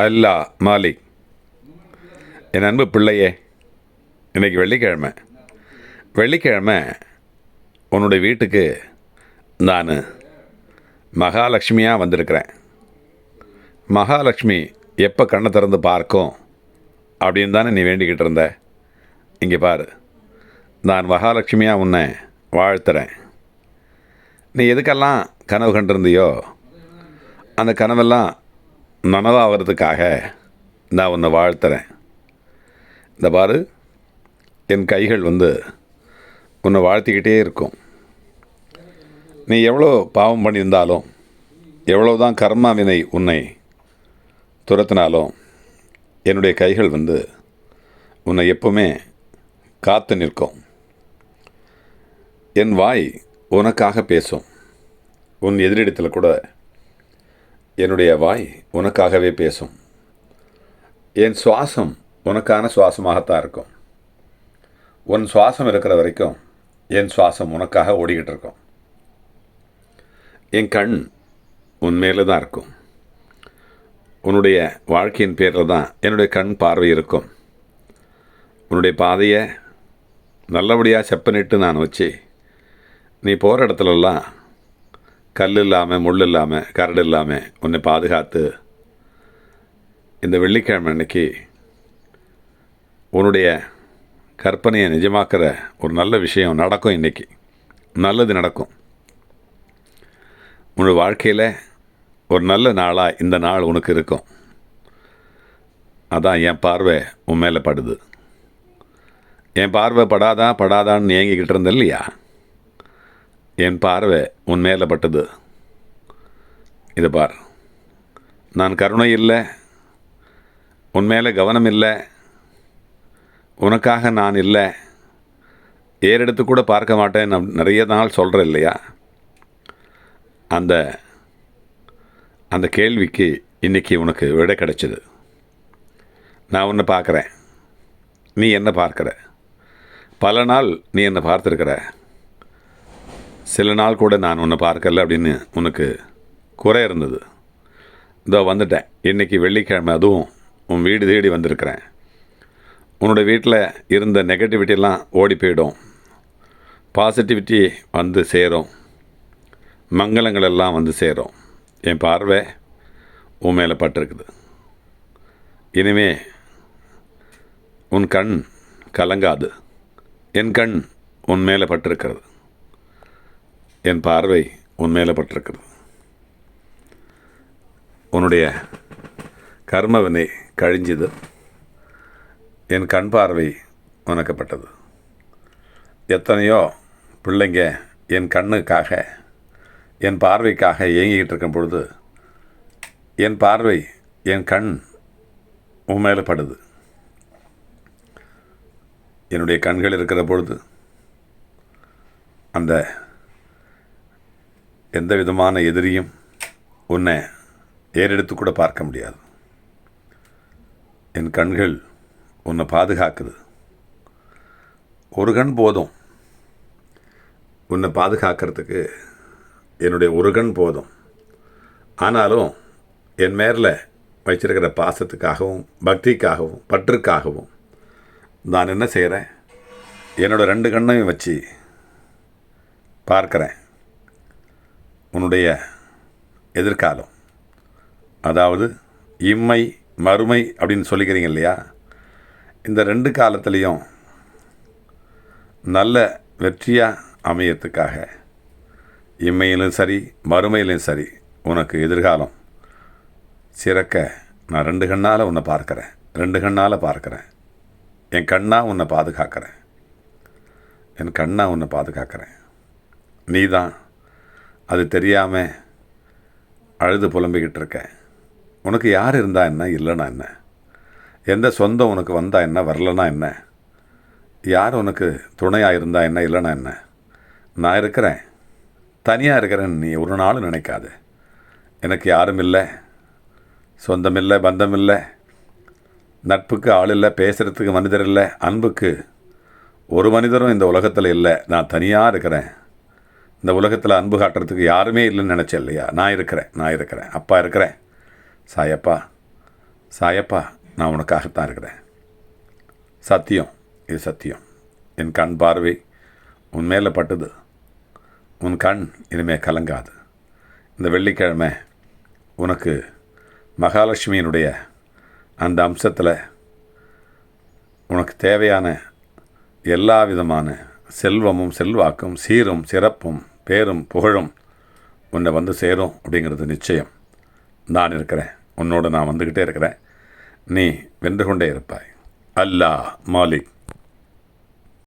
அல்லா மாலிக். என் அன்பு பிள்ளையே இன்னைக்கு வெள்ளிக்கிழமை. வெள்ளிக்கிழமை உன்னுடைய வீட்டுக்கு நான் மகாலட்சுமியாக வந்திருக்கிறேன். மகாலட்சுமி எப்போ கண்ணை திறந்து பார்க்கும் அப்படின்னு தானே நீ வேண்டிக்கிட்டு இருந்த? இங்கே பாரு நான் மகாலட்சுமியாக உன்னை வாழ்த்துறேன். நீ எதுக்கெல்லாம் கனவு கண்டிருந்தியோ அந்த கனவெல்லாம் நனவாகிறதுக்காக நான் உன்னை வாழ்த்துறேன். இந்த பாரு என் கைகள் வந்து உன்னை வாழ்த்திக்கிட்டே இருக்கும். நீ எவ்வளோ பாவம் பண்ணியிருந்தாலும் எவ்வளோ தான் கர்மா வினை உன்னை துரத்தினாலும் என்னுடைய கைகள் வந்து உன்னை எப்பவுமே காத்து நிற்கும். என் வாய் உனக்காக பேசும். உன் எதிரிடத்தில் கூட என்னுடைய வாய் உனக்காகவே பேசும். என் சுவாசம் உனக்கான சுவாசமாகத்தான் இருக்கும். உன் சுவாசம் இருக்கிற வரைக்கும் என் சுவாசம் உனக்காக ஓடிக்கிட்டு இருக்கும். என் கண் உன் மேலே தான் இருக்கும். உன்னுடைய வாழ்க்கையின் பேரில் தான் என்னுடைய கண் பார்வை இருக்கும். உன்னுடைய பாதையை நல்லபடியாக செப்பனிட்டு நான் வச்சு நீ போகிற இடத்துலலாம் கல் இல்லாமல் முள் இல்லாமல் கரடு இல்லாமல் உன்னை பாதுகாத்து இந்த வெள்ளிக்கிழமை அன்னைக்கு உன்னுடைய கற்பனையை நிஜமாக்கிற ஒரு நல்ல விஷயம் நடக்கும் இன்றைக்கி நல்லது நடக்கும். உன்னோட வாழ்க்கையில் ஒரு நல்ல நாளாக இந்த நாள் உனக்கு இருக்கும். அதான் என் பார்வை உன் மேலே படுது. என் பார்வை படாதா படாதான்னு ஏங்கிக்கிட்டு இருந்தேன் இல்லையா? என் பார்வை உன் மேலே பட்டது. இதை பார். நான் கருணை இல்லை. உன் மேலே கவனம் இல்லை. உனக்காக நான் இல்லை. ஏறெடுத்து கூட பார்க்க மாட்டேன். நான் நிறைய நாள் சொல்கிறேன் இல்லையா? அந்த அந்த கேள்விக்கு இன்றைக்கி உனக்கு விடை கிடைச்சிது. நான் உன்னை பார்க்குறேன். நீ என்ன பார்க்குற. பல நாள் நீ என்னை பார்த்துருக்கிற. சில நாள் கூட நான் உன்னை பார்க்கல அப்படின்னு உனக்கு குறை இருந்தது. இதோ வந்துட்டேன். இன்றைக்கி வெள்ளிக்கிழமை அதுவும் உன் வீடு தேடி வந்திருக்கிறேன். உன்னோட வீட்டில் இருந்த நெகட்டிவிட்டிலாம் ஓடி போயிடும். பாசிட்டிவிட்டி வந்து சேரும். மங்களங்கள் எல்லாம் வந்து சேரும். என் பார்வை உன் மேலே பட்டிருக்குது. இனிமே உன் கண் கலங்காது. என் கண் உன் மேலே பட்டிருக்கிறது. என் பார்வை உன் மேலே பட்டிருக்கிறது. உன்னுடைய கர்மவினை கழிஞ்சது. என் கண் பார்வை உனக்கப்பட்டது. எத்தனையோ பிள்ளைங்க என் கண்ணுக்காக என் பார்வைக்காக இயங்கிக்கிட்டு இருக்கும் பொழுது என் பார்வை என் கண் உன் மேலே படுது. என்னுடைய கண்கள் இருக்கிற பொழுது அந்த எந்த விதமான எதிரியும் உன்னை ஏறெடுத்து கூட பார்க்க முடியாது. என் கண்கள் உன்னை பாதுகாக்குது. ஒரு கண் போதும். உன்னை பாதுகாக்கிறதுக்கு என்னுடைய ஒரு கண் போதும். ஆனாலும் என் மேரில் வச்சிருக்கிற பாசத்துக்காகவும் பக்திக்காகவும் பற்றுக்காகவும் நான் என்ன செய்கிறேன் என்னோடய ரெண்டு கண்ணையும் வச்சு பார்க்குறேன். உன்னுடைய எதிர்காலம். அதாவது இம்மை மறுமை அப்படின்னு சொல்லிக்கிறீங்க இல்லையா? இந்த ரெண்டு காலத்துலேயும் நல்ல வெற்றியாக அமையத்துக்காக இம்மையிலும் சரி மறுமையிலும் சரி உனக்கு எதிர்காலம் சிறக்க நான் ரெண்டு கண்ணால் உன்னை பார்க்குறேன். ரெண்டு கண்ணால் பார்க்குறேன். என் கண்ணா உன்னை பாதுகாக்கிறேன். என் கண்ணா உன்னை பாதுகாக்கிறேன். நீ தான் அது தெரியாமல் அழுது புலம்பிக்கிட்டு இருக்கேன் உனக்கு யார் இருந்தா என்ன இல்லைனா என்ன? எந்த சொந்தம் உனக்கு வந்தா என்ன வரலனா என்ன? யார் உனக்கு துணையாக இருந்தா என்ன இல்லைனா என்ன? நான் இருக்கிறேன். தனியாக இருக்கிறேன்னு நீ ஒரு நாளும் நினைக்காது. எனக்கு யாரும் இல்லை. சொந்தம் இல்லை பந்தம் இல்லை. நட்புக்கு ஆள் இல்லை பேசுகிறதுக்கு மனிதர் இல்லை அன்புக்கு ஒரு மனிதரும் இந்த உலகத்தில் இல்லை. நான் தனியாக இருக்கிறேன். இந்த உலகத்தில் அன்பு காட்டுறதுக்கு யாருமே இல்லைன்னு நினச்சேன் இல்லையா? நான் இருக்கிறேன் நான் இருக்கிறேன். அப்பா இருக்கிறேன். சாயப்பா சாயப்பா நான் உனக்காகத்தான் இருக்கிறேன். சத்தியம் இது சத்தியம். என் கண் பார்வை உன் மேலே பட்டுது. உன் கண் இனிமே கலங்காது. இந்த வெள்ளிக்கிழமை உனக்கு மகாலட்சுமியினுடைய அந்த அம்சத்தில் உனக்கு தேவையான எல்லா விதமான செல்வமும் செல்வாக்கும் சீரும் சிறப்பும் பேரும் புகழும் உன்னை வந்து சேரும் அப்படிங்கிறது நிச்சயம். நான் இருக்கிறேன். உன்னோடு நான் வந்துக்கிட்டே இருக்கிறேன். நீ வென்று கொண்டே இருப்பாய். அல்லாஹ் மாலிக்.